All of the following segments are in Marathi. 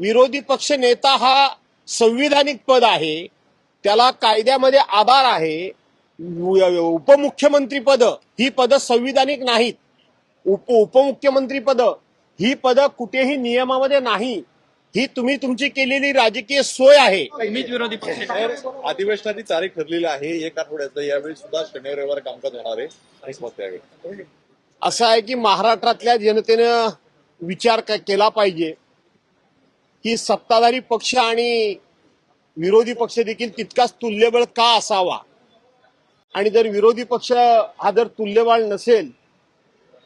विरोधी पक्ष नेता हा संविधानिक पद आहे. त्याला कायद्यामध्ये आधार आहे. उपमुख्यमंत्री पद ही पद संविधानिक नाहीत. उप उपमुख्यमंत्री पद ही पद कुठेही नियमामध्ये नाही. ही तुम्ही तुमची केलेली राजकीय सोय आहे. विरोधी अधिवेशनाची तारीख ठरलेली आहे. एक आठवड्याचं. यावेळी सुद्धा शनिवार रविवार कामकाज होणार आहे. असं आहे की महाराष्ट्रातल्या जनतेनं विचार केला पाहिजे. की सत्ताधारी पक्ष आणि विरोधी पक्ष देखील तितकाच तुल्यबळ का असावा? आणि जर विरोधी पक्ष हा जर तुल्यबळ नसेल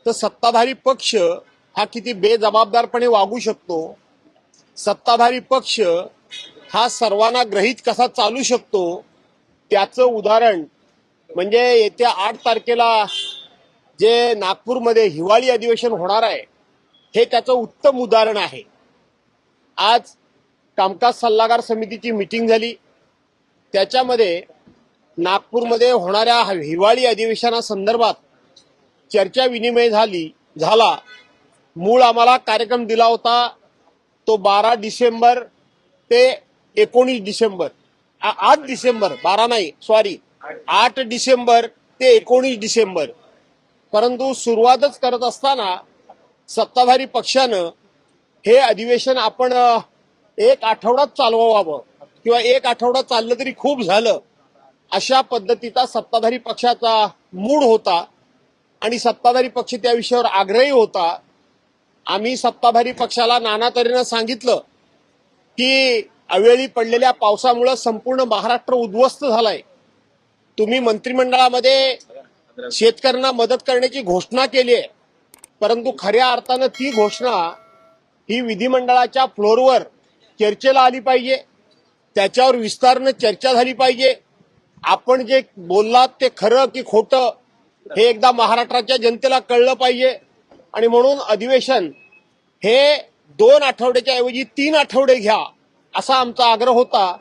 तर सत्ताधारी पक्ष हा किती बेजबाबदारपणे वागू शकतो? सत्ताधारी पक्ष हा सर्वांना ग्रहित कसा चालू शकतो? त्याचं उदाहरण म्हणजे येत्या आठ तारखेला जे नागपूरमध्ये हिवाळी अधिवेशन होणार आहे हे त्याचं उत्तम उदाहरण आहे. आज कामकाज सल्लागार समितीची मिटिंग झाली. त्याच्यामध्ये नागपूरमध्ये होणाऱ्या हिवाळी अधिवेशनासंदर्भात चर्चा विनिमय झाली झाला. मूळ आम्हाला कार्यक्रम दिला होता तो बारा डिसेंबर ते एकोणीस डिसेंबर. आठ डिसेंबर बारा नाही सॉरी आठ डिसेंबर ते एकोणीस डिसेंबर. परंतु सुरुवातच करत असताना सत्ताधारी पक्षानं हे अधिवेशन आपण एक आठवडाच चालवावं किंवा एक आठवडा चाललं तरी खूप झालं अशा पद्धतीचा सत्ताधारी पक्षाचा मूड होता आणि सत्ताधारी पक्ष त्या विषयावर आग्रही होता. आम्ही सत्ताधारी पक्षाला नाना तऱ्हेनं सांगितलं की अवेळी पडलेल्या पावसामुळं संपूर्ण महाराष्ट्र उद्ध्वस्त झालाय. तुम्ही मंत्रिमंडळामध्ये शेतकऱ्यांना मदत करण्याची घोषणा केली आहे परंतु खऱ्या अर्थानं ती घोषणा ही विधिमंडळाच्या फ्लोअरवर चर्चेला आली पाहिजे. त्याच्यावर विस्तारनं चर्चा झाली पाहिजे. आपण जे बोललात ते खरं की खोटं हे एकदा महाराष्ट्राच्या जनतेला कळलं पाहिजे. आणि म्हणून अधिवेशन हे दोन आठवड्याच्या ऐवजी तीन आठवडे घ्या असा आमचा आग्रह होता.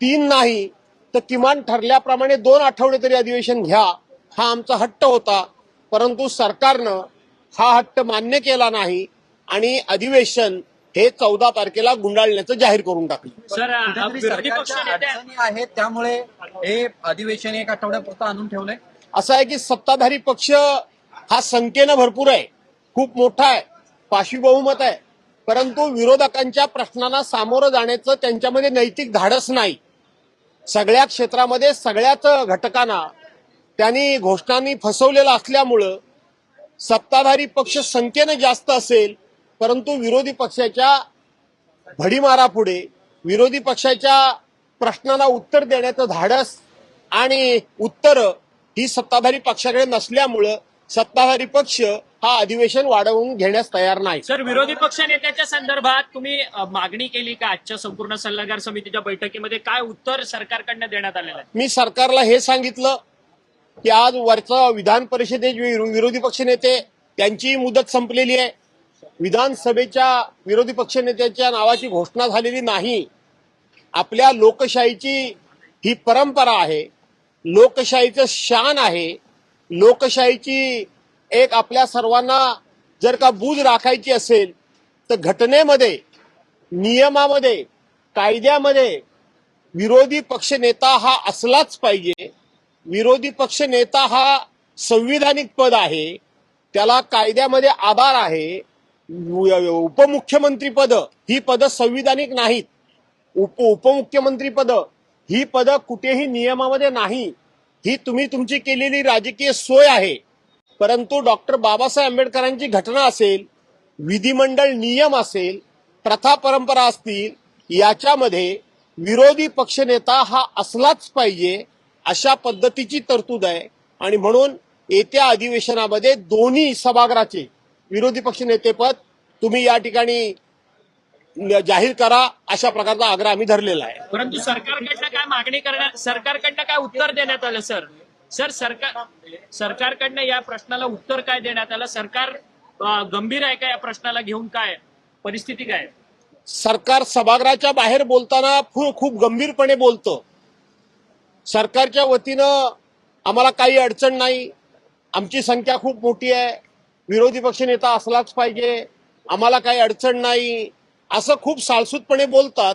तीन नाही तर किमान ठरल्याप्रमाणे दोन आठवडे तरी अधिवेशन घ्या हा आमचा हट्ट होता. परंतु सरकारनं हा हट्ट मान्य केला नाही. आणि अधिवेशन हे चौदा तारखेला गुंडाळण्याचं जाहीर करून टाकलं. सर अ, कुठेतरी विरोधी पक्ष सरकारच्या नेते अडचणी आहेत त्यामुळे हे अधिवेशन एक आठवड्यापुरतं आणून ठेवलंय. असं आहे की सत्ताधारी पक्ष हा संख्येनं भरपूर आहे. खूप मोठा आहे. पाशवी बहुमत आहे. परंतु विरोधकांच्या प्रश्नांना सामोरं जाण्याचं त्यांच्यामध्ये नैतिक धाडस नाही. सगळ्या क्षेत्रामध्ये सगळ्याच घटकांना त्यांनी घोषणांनी फसवलेलं असल्यामुळं सत्ताधारी पक्ष संख्येनं जास्त असेल परंतु विरोधी पक्षाच्या भडीमारापुढे विरोधी पक्षाच्या प्रश्नांना उत्तर देण्याचं धाडस आणि उत्तर ही सत्ताधारी पक्षाकडे नसल्यामुळं सत्ताधारी पक्ष हा अधिवेशन वाढवून घेण्यास तयार नाही. सर विरोधी पक्ष नेत्याच्या संदर्भात तुम्ही मागणी केली का आजच्या संपूर्ण सल्लागार समितीच्या बैठकीमध्ये? काय उत्तर सरकारकडनं देण्यात आलेलं आहे? मी सरकारला हे सांगितलं की आज वरचं विधान परिषदेचे विरो- विरोधी पक्ष नेते त्यांची मुदत संपलेली आहे. विधानसभेच्या विरोधी पक्षनेत्याच्या नावाची घोषणा झालेली नाही. आपल्या लोकशाहीची ही परंपरा आहे. लोकशाहीचं शान आहे. लोकशाहीची एक आपल्या सर्वांना जर का बूज राखायची असेल तर घटनेमध्ये नियमामध्ये कायद्यामध्ये विरोधी पक्ष नेता हा असलाच पाहिजे. विरोधी पक्ष नेता हा संविधानिक पद आहे. त्याला कायद्यामध्ये आधार आहे. उपमुख्यमंत्री पद. ही पद संविधानिक नाहीत. उप उपमुख्यमंत्री पद ही पद कुठेही नियमामध्ये नाही. ही तुम्ही तुमची केलेली राजकीय सोय आहे. परंतु डॉक्टर बाबासाहेब आंबेडकरांची घटना असेल विधिमंडळ नियम असेल प्रथा परंपरा असतील याच्यामध्ये विरोधी पक्षनेता हा असलाच पाहिजे अशा पद्धतीची तरतूद आहे. आणि म्हणून येत्या अधिवेशनामध्ये दोन्ही सभागृहाचे विरोधी पक्षनेतेपद तुम्ही या ठिकाणी जाहीर करा अशा प्रकारचा आग्रह आम्ही धरलेला आहे. परंतु सरकारकडनं काय मागणी करण्यात सरकारकडनं काय उत्तर देण्यात आलं सर? सर सरकार सरकारकडनं या प्रश्नाला उत्तर काय देण्यात आलं? सरकार गंभीर आहे का या प्रश्नाला घेऊन काय? परिस्थिती काय? सरकार सभागृहाच्या बाहेर बोलताना खूप खूप गंभीरपणे बोलतं. सरकारच्या वतीनं आम्हाला काही अडचण नाही. आमची संख्या खूप मोठी आहे. विरोधी पक्षनेता असलाच पाहिजे. आम्हाला काही अडचण नाही. असं खूप साळसूतपणे बोलतात.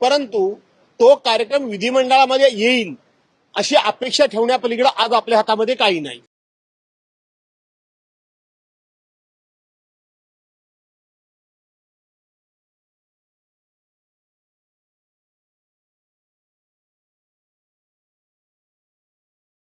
परंतु तो कार्यक्रम विधिमंडळामध्ये येईल अशी अपेक्षा ठेवण्यापलीकडे आज आपल्या हातामध्ये काही नाही.